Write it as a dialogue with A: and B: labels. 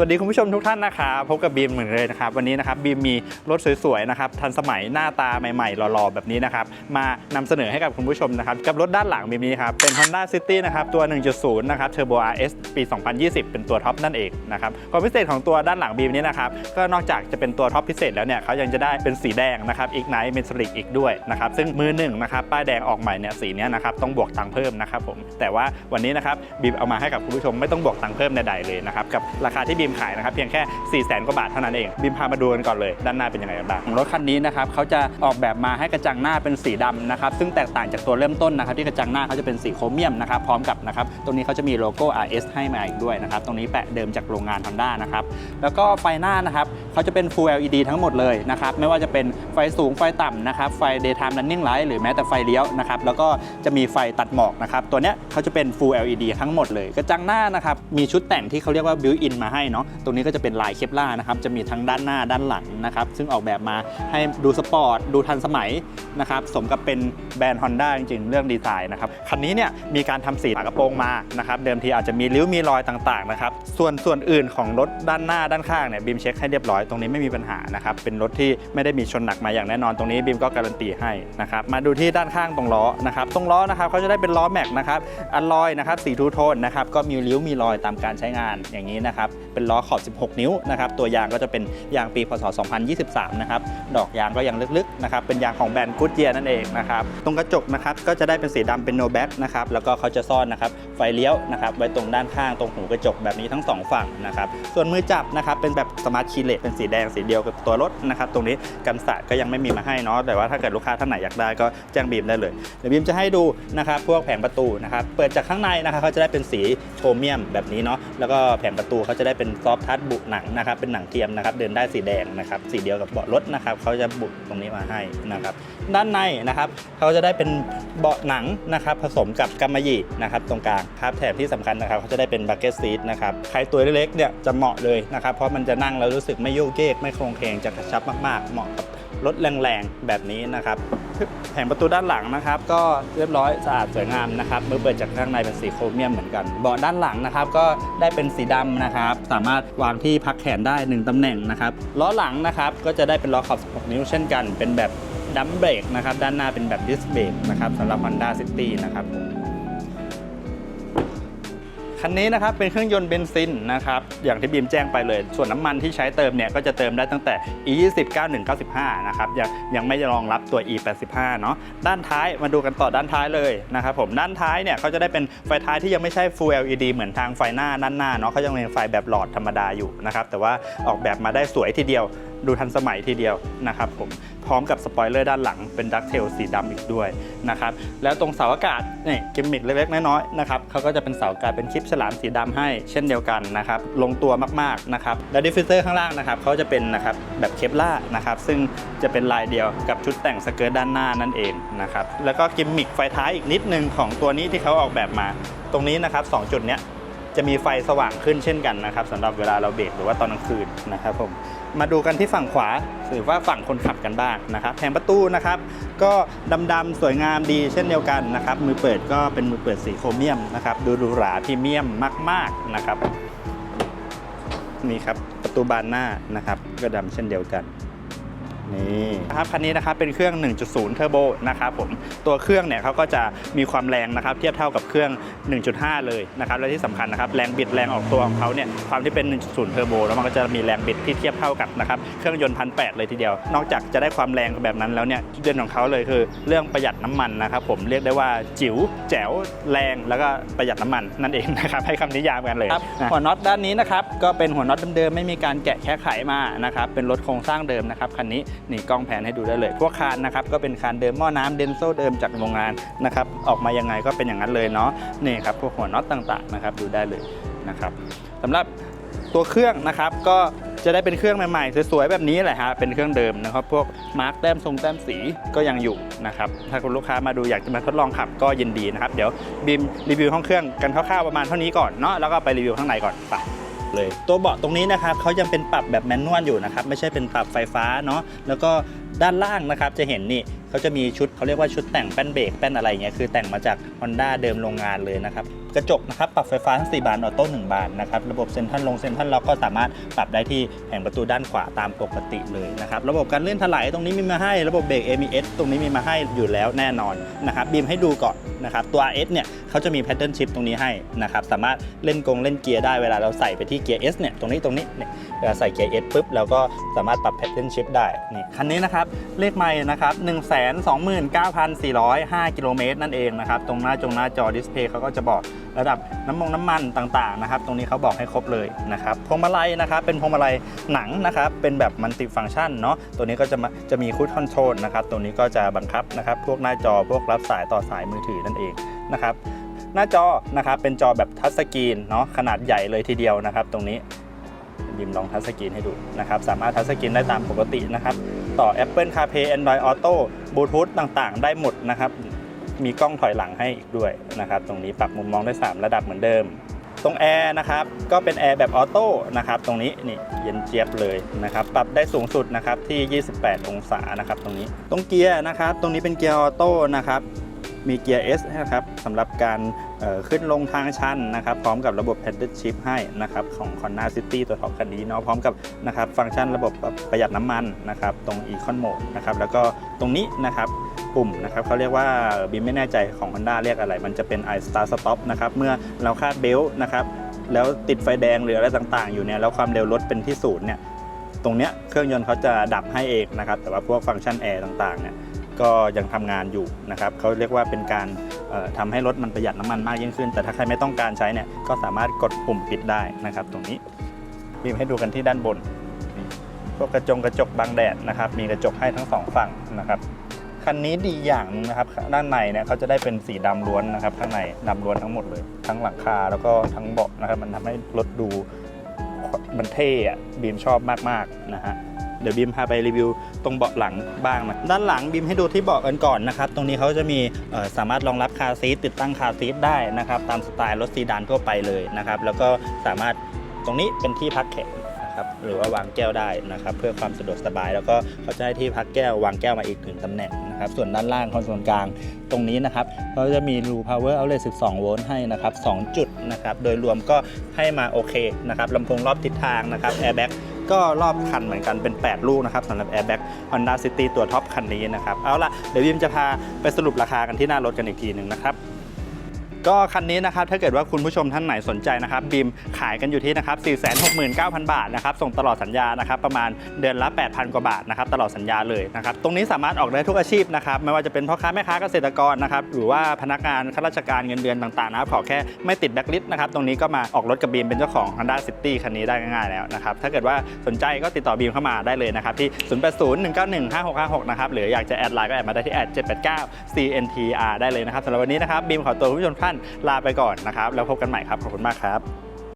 A: สวัสดีคุณผู้ชมทุกท่านนะครับพบกับบีมเหมือนเลยนะครับวันนี้นะครับบีมมีรถสวยๆนะครับทันสมัยหน้าตาใหม่ๆหล่อๆแบบนี้นะครับมานำเสนอให้กับคุณผู้ชมนะครับกับรถด้านหลังบีมนี้ครับเป็น Honda City นะครับตัว 1.0 นะครับ Turbo RS ปี 2020 เป็นตัวท็อปนั่นเองนะครับความพิเศษของตัวด้านหลังบีมนี้นะครับก็นอกจากจะเป็นตัวท็อปพิเศษแล้วเนี่ยเขายังจะได้เป็นสีแดงนะครับอีกไนท์เมทัลลิกอีกด้วยนะครับซึ่งมือหนึ่งนะครับป้ายแดงออกใหม่เนี่ยสีนี้นะครับต้องบวกตังค์เพิ่มนะครับผมแต่ว่าวันนี้นะครับบีมเอามาให้กับคุณผู้ชมไม่ต้องบวกตังค์เพิ่มใดๆเลยนะครับกับราคาที่บีมขายนะครับเพียงแค่4 0 0 0 0 0กว่าบาทเท่านั้นเองบีมพามาดูกันก่อนเลยด้านหน้าเป็นยังไงบ้างรถคันนี้นะครับเขาจะออกแบบมาให้กระจังหน้าเป็นสีดำนะครับซึ่งแตกต่างจากตัวเริ่มต้นนะครับที่กระจังหน้าเขาจะเป็นสีโครเมียมนะครับพร้อมกับนะครับตรงนี้เขาจะมีโลโก้ RS ให้มาอีกด้วยนะครับตรงนี้แปะเดิมจากโรงงาน Honda นะครับแล้วก็ไฟหน้านะครับเขาจะเป็น Full LED ทั้งหมดเลยนะครับไม่ว่าจะเป็นไฟสูงไฟต่ำนะครับไฟ daytime running light หรือแม้แต่ไฟเลี้ยวนะครับแล้วก็จะมีไฟตัดหมอกนะครับตัวเนี้ยเขาจะเป็น Full LED ทั้งหมดเลย กระจังหน้านะครับมีชุดแต่งที่เขาเรียกว่า built in มาให้เนาะตรงนี้ก็จะเป็นลายเคปล่านะครับจะมีทั้งด้านหน้าด้านหลังนะครับซึ่งออกแบบมาให้ดูสปอร์ตดูทันสมัยนะครับสมกับเป็นแบรนด์ Honda จริงๆ เรื่องดีไซน์นะครับคันนี้เนี่ยมีการทำสีฝากระโปรงมานะครับเดิมทีอาจจะมีริ้วมีรอยต่างๆนะครับส่วนส่วนอื่นของรถด้านหน้าด้านข้างเนี่ยบีมเช็คให้เรียบร้อยตรงนี้ไม่มีปัญหานะครับเป็นรถที่ไม่ได้มีชนหนักมาอย่างแน่นอนตรงนี้บีมก็การันตีให้นะครับมาดูที่ด้านข้างตรงล้อนะครับตรงล้อนะครับเขาจะได้เป็นล้อแม็กนะครับอัลลอยนะครับสีทูโทนนะครับก็มีริ้วมีรอยตามการใช้งานอย่างนี้นะครับเป็นล้อขอบ 16 นิ้วนะครับตัวยางก็จะเป็นยางปีพศ 2023 นะครับดอกยางก็ยังลึกๆนะครับเป็นยางของแบรนด์กูดเจียนั่นเองนะครับตรงกระจกนะครับก็จะได้เป็นสีดำเป็นโนแบ็กนะครับแล้วก็เขาจะซ่อนนะครับไฟเลี้ยวนะครับไว้ตรงด้านข้างตรงหูกระจกแบบนี้ทั้งสองฝั่งนะครับส่วนมือจับนะครับเป็นแบบสมาร์ทคีเลสเป็นสีแดงสีเดียวกับตัวรถนะครับตรงนี้กันสาดก็ยังไม่มีมาให้เนาะแต่ว่าถ้าเกิดลูกค้าท่านไหนอยากได้ก็แจ้งบีมได้เลยเดี๋ยวบีมจะให้ดูนะครับพวกแผงประตูนะครับเปิดจากข้างในนะครับเขาจะได้เป็นสีโครเมียมแบบนี้เนาะแล้วก็แผงประตูเขาจะได้เป็นซอฟทัชบุหนังนะครับ เป็นหนังเทียมนะครับ เดินได้สีแดงนะครับ สีเดียวกับเบาะรถนะครับเขาจะบุตรงนี้มาให้นะครับ ด้านในนะครับเขาจะได้เป็นเบาะหนังนะครับ ผสมกับกำมะหยี่นะครับ ตรงกลางครับแถมที่สำคัญนะครับเขาจะได้เป็นบักเก็ตซีทนะครับใครตัวเล็กๆเนี่ยจะเหมาะเลยนะครับ เพราะมันจะนั่งแล้วรู้สึกไม่โยกเยกไม่โครงเคงจะกระชับมากๆ เหมาะกับ รถแรงๆ แบบนี้นะครับแผงประตูด้านหลังนะครับ ก็เรียบร้อยสะอาดสวยงามนะครับเมื่อเปิดจากข้างในเป็นสีโครเมียมเหมือนกันเบาะด้านหลังนะครับ ก็ได้เป็นสีดำนะครับ สามารถวางที่พักแขนได้ 1ตำแหน่งนะครับล้อหลังนะครับก็จะได้เป็นล้อขอบ16 นิ้วเช่นกัน เป็นแบบดัมเบรกนะครับด้านหน้าเป็นแบบดิสเบรกนะครับสำหรับ Honda City นะครับ คันนี้นะครับเป็นเครื่องยนต์เบนซินนะครับอย่างที่บีมแจ้งไปเลย ส่วนน้ำมันที่ใช้เติมเนี่ยก็จะเติมได้ตั้งแต่ e 2 0 91 95นะครับยังยังไม่รองรับตัว e 8 5เนาะด้านท้ายมาดูกันต่อด้านท้ายเลยนะครับผมด้านท้ายเนี่ยเขาจะได้เป็นไฟท้ายที่ยังไม่ใช่ full LED เหมือนทางไฟหน้าด้านหน้าเนาะเขายังเป็นไฟแบบหลอดธรรมดาอยู่นะครับแต่ว่าออกแบบมาได้สวยทีเดียว ดูทันสมัยทีเดียวนะครับผมพร้อมกับสปอยเลอร์ด้านหลังเป็นดักเทลสีดำอีกด้วยนะครับแล้วตรงเสาอากาศนี่กิมมิคเล็กๆน้อยๆนะครับเขาก็จะเป็นเสาอากาศเป็นคลิปฉลามสีดำให้เช่นเดียวกันนะครับลงตัวมากๆนะครับแล้วดิฟฟิเซอร์ข้างล่างนะครับเขาจะเป็นนะครับแบบเคปล่านะครับซึ่งจะเป็นลายเดียวกับชุดแต่งสเกิร์ตด้านหน้านั่นเองนะครับแล้วก็กิมมิคไฟท้ายอีกนิดนึงของตัวนี้ที่เขาออกแบบมา ตรงนี้นะครับสองจุดเนี้ย จะมีไฟสว่างขึ้นเช่นกันนะครับสำหรับเวลาเราเบรกหรือว่าตอนกลางคืนนะครับผมมาดูกันที่ฝั่งขวาหรือว่าฝั่งคนขับกันบ้างนะครับแผงประตูนะครับ ก็ดำๆสวยงามดีเช่นเดียวกันนะครับ มือเปิดก็เป็นมือเปิดสีโครเมียมนะครับ ดูหรูหราพรีเมียมมาก ๆนะครับนี่ครับประตูบานหน้านะครับ ก็ดำเช่นเดียวกัน นี่นะครับคันนี้นะครับเป็นเครื่อง 1.0 เทอร์โบนะครับผมตัวเครื่องเนี่ยเขาก็จะมีความแรงนะครับเทียบเท่ากับเครื่อง 1.5 เลยนะครับและที่สำคัญนะครับแรงบิดแรงออกตัวของเขาเนี่ยความที่เป็น 1.0 เทอร์โบแล้วมันก็จะมีแรงบิดที่เทียบเท่ากับนะครับเครื่องยนต์พันแเลยทีเดียวนอกจากจะได้ความแรงแบบนั้นแล้วเนี่ยจุดเด่นของเขาเลยคือ เรื่องประหยัดน้ำมันนะครับผมเรียกได้ว่าจิ๋วแจ๋วแรงแล้วก็ประหยัดน้ำมันนั่นเองนะครับให้คำนิยามกันเลยหัวน็อตด้านนี้นะครับก็เป็นหัวน็อตเดิมๆไม่มีการแกะแค่ไขมานะครับเป็นรถโครงสร้างเดิมนะครับคันนี้นี่กล้องแผนให้ดูได้เลย พวกคานนะครับก็เป็นคานเดิมหม้อน้ำเดนโซเดิมจากโรงงานนะครับออกมายังไงก็เป็นอย่างนั้นเลยเนาะนี่ครับพวกหัวน็อตต่างๆนะครับดูได้เลยนะครับสำหรับตัวเครื่องนะครับก็จะได้เป็นเครื่องใหม่ๆสวยๆแบบนี้แหละฮะเป็นเครื่องเดิมนะครับ พวกมาร์กแต้มทรงแต้มสีก็ยังอยู่นะครับถ้าคุณลูกค้ามาดูอยากจะมาทดลองขับก็ยินดีนะครับ เดี๋ยวบีมรีวิวห้องเครื่องกันคร่าวๆประมาณเท่านี้ก่อนเนาะแล้วก็ไปรีวิวข้างในก่อนไป เลย ตัวเบาะตรงนี้นะครับเขายังเป็นปรับแบบแมนนวลอยู่นะครับไม่ใช่เป็นปรับไฟฟ้าเนาะแล้วก็ด้านล่างนะครับจะเห็นนี่เขาจะมีชุดเขาเรียกว่าชุดแต่งแป้นเบรกแป้นอะไรเงี้ยคือแต่งมาจาก Honda เดิมโรงงานเลยนะครับกระจกนะครับปรับไฟฟ้าทั้ง4บานออโต้1บานนะครับระบบเซ็นทรัลลงเซ็นทรัลล็อกก็สามารถปรับได้ที่แผงประตูด้านขวาตามปกติเลยนะครับระบบการเลื่อนถลายตรงนี้มีมาให้ระบบเบรก ABS ตรงนี้มีมาให้อยู่แล้วแน่นอนนะครับบีมให้ดูก่อนนะครับตัว S เนี่ยเขาจะมี pattern shift ตรงนี้ให้นะครับสามารถเล่นกงเล่นเกียร์ได้เวลาเราใส่ไปที่เกียร์ S เนี่ยตรงนี้ตรงนี้เนี่ยเวลาใส่เกียร์ S ปุ๊บเราก็สามารถปรับ pattern shift ได้นี่คันนี้นะครับเลขไม่นะครับ129,405 กิโลเมตรนั่นเองนะครับ ตรงหน้าจงหน้าจอดิสเพย์เขาก็จะบอกระดับน้ำมงน้ำมันต่างๆนะครับ ตรงนี้เขาบอกให้ครบเลยนะครับ พวงมาลัยนะครับ เป็นพวงมาลัยหนังนะครับ เป็นแบบมัลติฟัง c t ชันเนาะ ตัวนี้ก็จะมาจะมีคูดคอนโทรลนะครับตรงนี้ก็จะบังคับนะครับ พวกหน้าจอพวกรับสายต่อสายมือถือนั่นเองนะครับ หน้าจอนะครับ เป็นจอแบบทัชสกรีนเนาะ ขนาดใหญ่เลยทีเดียวนะครับ ตรงนี้บิมลองทัชสกรีนให้ดูนะครับ สามารถทัชสกรีนได้ตามปกตินะครับ ต่อ Apple CarPlay Android Auto Bluetooth ต่างๆ ได้หมดนะครับ มีกล้องถอยหลังให้อีกด้วยนะครับ ตรงนี้ปรับมุมมองได้ 3 ระดับเหมือนเดิม ตรงแอร์นะครับ ก็เป็นแอร์แบบออโต้นะครับ ตรงนี้นี่เย็นเจี๊ยบเลยนะครับ ปรับได้สูงสุดนะครับที่ 28 องศานะครับ ตรงนี้ ตรงเกียร์นะครับ ตรงนี้เป็นเกียร์ออโต้นะครับ มีเกียร์ S นะครับสำหรับการ ขึ้นลงทางชันนะครับ พร้อมกับระบบ Paddle Shift ให้นะครับของ Honda City ตัวท็อปคันนี้เนาะพร้อมกับนะครับฟังก์ชันระบบประหยัดน้ำมันนะครับตรง Econ Mode นะครับแล้วก็ตรงนี้นะครับปุ่มนะครับเขาเรียกว่าบีมไม่แน่ใจของ Honda เรียกอะไร มันจะเป็น i Star Stop นะครับเมื่อเราคาดเบลต์นะครับแล้วติดไฟแดงหรืออะไรต่างๆ อยู่เนี่ยแล้วความเร็วรถเป็นที่ศูนย์เนี่ยตรงเนี้ยเครื่องยนต์เขาจะดับให้เองนะครับแต่ว่าพวกฟังก์ชันแอร์ต่างๆเนี่ย ก็ยังทำงานอยู่นะครับเขาเรียกว่าเป็นการเอ่อทำให้รถมันประหยัดน้ำมันมากยิ่งขึ้น แต่ถ้าใครไม่ต้องการใช้เนี่ยก็สามารถกดปุ่มปิดได้นะครับ ตรงนี้บีมให้ดูกันที่ด้านบนพวกกระจงกระจกบังแดดนะครับมีกระจกให้ทั้งสองฝั่งนะครับคันนี้ดีอย่างนะครับด้านในเนี่ยเขาจะได้เป็นสีดำล้วนนะครับ ข้างในดำล้วนทั้งหมดเลย ทั้งหลังคาแล้วก็ทั้งเบาะนะครับ มันทำให้รถดูมันเท่อะบีมชอบมากๆนะฮะ เดี๋ยวบีมพาไปรีวิวตรงเบาะหลังบ้างนะด้านหลังบีมให้ดูที่เบาะกันก่อนนะครับ ตรงนี้เขาจะมีสามารถรองรับคาซีทติดตั้งคาซีทได้นะครับ ตามสไตล์รถซีดานทั่วไปเลยนะครับ แล้วก็สามารถตรงนี้เป็นที่พักแขนนะครับหรือว่าวางแก้วได้นะครับ เพื่อความสะดวกสบาย แล้วก็เขาจะให้ที่พักแก้ววางแก้วมาอีกถึงตำแหน่งนะครับส่วนด้านล่างคอนโซลกลางตรงนี้นะครับเขาจะมีรู power outlet 12 โวลต์ให้นะครับ 2 จุดนะครับ โดยรวมก็ให้มาโอเคนะครับลำโพงรอบทิศทางนะครับ airbag ก็รอบคันเหมือนกันเป็น 8 ลูกนะครับสำหรับ Airbag Honda City ตัวท็อปคันนี้นะครับ เอาละเดี๋ยววิมจะพาไปสรุปราคากันที่หน้ารถกันอีกทีหนึ่งนะครับ ก็คันนี้นะครับถ้าเกิดว่าคุณผู้ชมท่านไหนสนใจนะครับบีมขายกันอยู่ที่นะครับ 469,000 บาทนะครับส่งตลอดสัญญานะครับประมาณเดือนละ 8,000 กว่าบาทนะครับตลอดสัญญาเลยนะครับตรงนี้สามารถออกได้ทุกอาชีพนะครับไม่ว่าจะเป็นพ่อค้าแม่ค้าเกษตรกรนะครับหรือว่าพนักงานข้าราชการเงินเดือนต่างๆนะครับขอแค่ไม่ติดแบ็คลิสต์นะครับตรงนี้ก็มาออกรถกับบีมเป็นเจ้าของ Honda City คันนี้ได้ง่ายๆแล้วนะครับถ้าเกิดว่าสนใจก็ติดต่อบีมเข้ามาได้เลยนะครับที่ 0801915656 นะครับหรืออยากจะแอดไลน์ก็แอดมาได้ที่แอด789 CNTR ได้เลยนะครับสำหรับวันนี้นะครับบีมขอตัวคุณผู้ชมท่านลาไปก่อนนะครับ แล้วพบกันใหม่ครับ ขอบคุณมากครับ